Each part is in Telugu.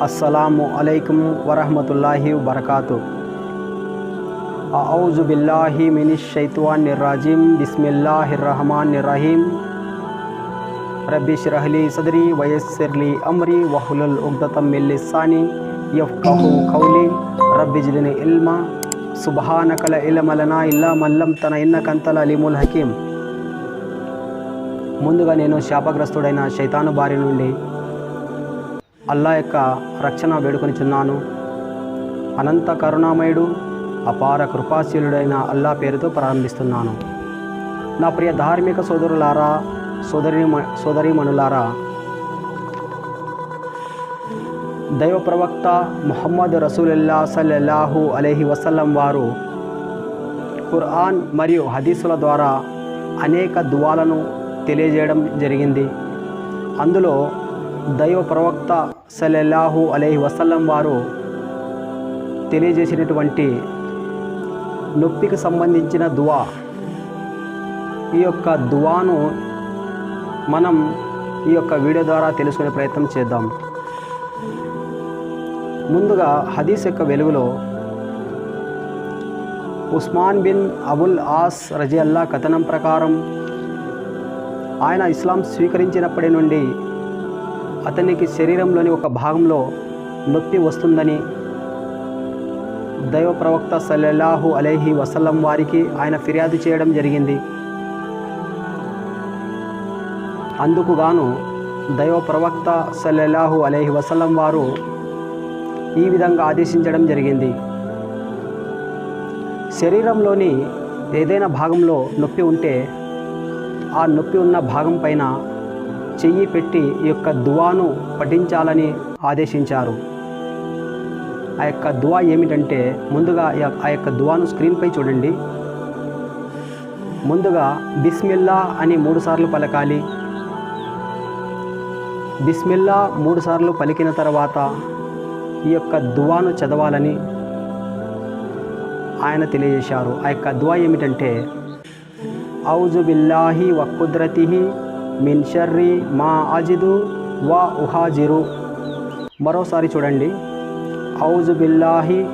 అస్సలాము అలైకుం వరహమతుల్లాహి వరకాతు అఔజు బిల్లాహి మినిష్ షైత్వాన్ నిర్రాజిమ్. బిస్మిల్లాహి రహమాన్ నిర్రహీం రబ్బి రహలి సదరి వయస్సిర్లి అమ్రి వహులుల్ ఉగ్దతం మిల్లిస్సాని యఫ్కహు కౌలి. రబ్బి జిదిని ఇల్మా. సుబ్హానకల ఇలమలనా ఇల్లా మల్లం తన ఇన్నకంతల అలీముల్ హకీం ముందుగా నేను శాపగ్రస్తుడైన శైతాను బారి నుండి అల్లా యొక్క రక్షణ వేడుకొనిచున్నాను అనంత కరుణామయుడు అపార కృపాశీలుడైన అల్లా పేరుతో ప్రారంభిస్తున్నాను. నా ప్రియ ధార్మిక సోదరులారా సోదరి సోదరీమణులారా దైవ ప్రవక్త ముహమ్మద్ రసూలుల్లా సల్లల్లాహు అలైహి వసల్లం వారు ఖుర్ఆన్ మరియు హదీసుల ద్వారా అనేక దువాలను తెలియజేయడం జరిగింది. అందులో దైవ ప్రవక్త సలెల్లాహు అలైహి వసల్లం వారు తెలియజేసినటువంటి నొప్పికి సంబంధించిన దువా. ఈ యొక్క దువాను మనం ఈ యొక్క వీడియో ద్వారా తెలుసుకునే ప్రయత్నం చేద్దాం. ముందుగా హదీస్ యొక్క వెలుగులో ఉస్మాన్ బిన్ అబుల్ ఆస్ రజియల్లా కథనం ప్రకారం ఆయన ఇస్లాం స్వీకరించినప్పటి నుండి అతనికి శరీరంలోని ఒక భాగంలో నొప్పి వస్తుందని దైవ ప్రవక్త సల్లల్లాహు అలైహి వసల్లం వారికి ఆయన ఫిర్యాదు చేయడం జరిగింది. అందుకు గాను దైవ ప్రవక్త సల్లల్లాహు అలైహి వసల్లం వారు ఈ విధంగా ఆదేశించడం జరిగింది. శరీరంలోని ఏదైనా భాగంలో నొప్పి ఉంటే ఆ నొప్పి ఉన్న భాగం పైన చెయ్యి పెట్టి ఈ యొక్క దువాను పఠించాలని ఆదేశించారు. ఆ యొక్క దువా ఏమిటంటే ముందుగా ఆ యొక్క దువాను స్క్రీన్పై చూడండి. ముందుగా బిస్మిల్లా అని మూడుసార్లు పలకాలి. బిస్మిల్లా మూడుసార్లు పలికిన తర్వాత ఈ యొక్క దువాను చదవాలని ఆయన తెలియజేశారు. ఆ యొక్క దువా ఏమిటంటే ఔజు బిల్లాహి వ కుద్రతిహి మిన్ షర్రి మా అజిదు వా ఉహాజిరు. మరోసారి చూడండి. ఔజు బిల్లాహి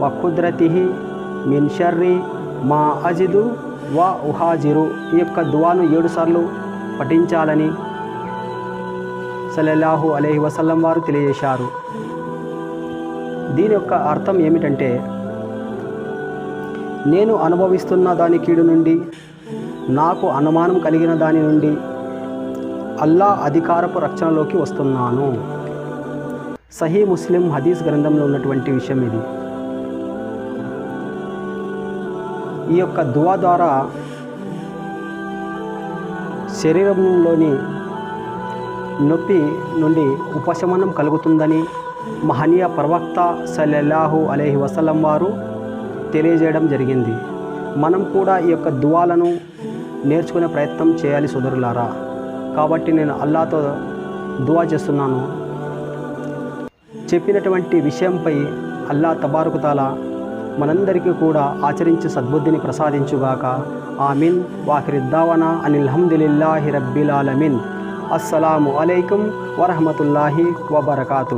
వ కుద్రతిహి మిన్ షర్రి మా అజిదు వా ఉహాజిరు. ఈ యొక్క దువాను ఏడుసార్లు పఠించాలని సలల్లాహు అలహి వసల్లం వారు తెలియజేశారు. దీని యొక్క అర్థం ఏమిటంటే నేను అనుభవిస్తున్న దాని కీడు నుండి నాకు అనుమానం కలిగిన దాని నుండి అల్లా అధికారపు రక్షణలోకి వస్తున్నాను. సహీ ముస్లిం హదీస్ గ్రంథంలో ఉన్నటువంటి విషయం ఇది. ఈ యొక్క దువా ద్వారా శరీరంలోని నొప్పి నుండి ఉపశమనం కలుగుతుందని మహనీయ ప్రవక్త సల్లల్లాహు అలైహి వసలం వారు తెలియజేయడం జరిగింది. మనం కూడా ఈ యొక్క దువాలను నేర్చుకునే ప్రయత్నం చేయాలి సోదరులారా. కాబట్టి నేను అల్లాతో దువా చేస్తున్నాను. చెప్పినటువంటి విషయంపై అల్లా తబారుకుతాల మనందరికీ కూడా ఆచరించి సద్బుద్ధిని ప్రసాదించుగాక. ఆమీన్. వాఖరిద్దావనా అనిల్ హమ్దులిల్లాహి రబ్బిల్ ఆలమిన్. అస్సలాము అలైకుం వరహమతుల్లాహి వబర్కాతు.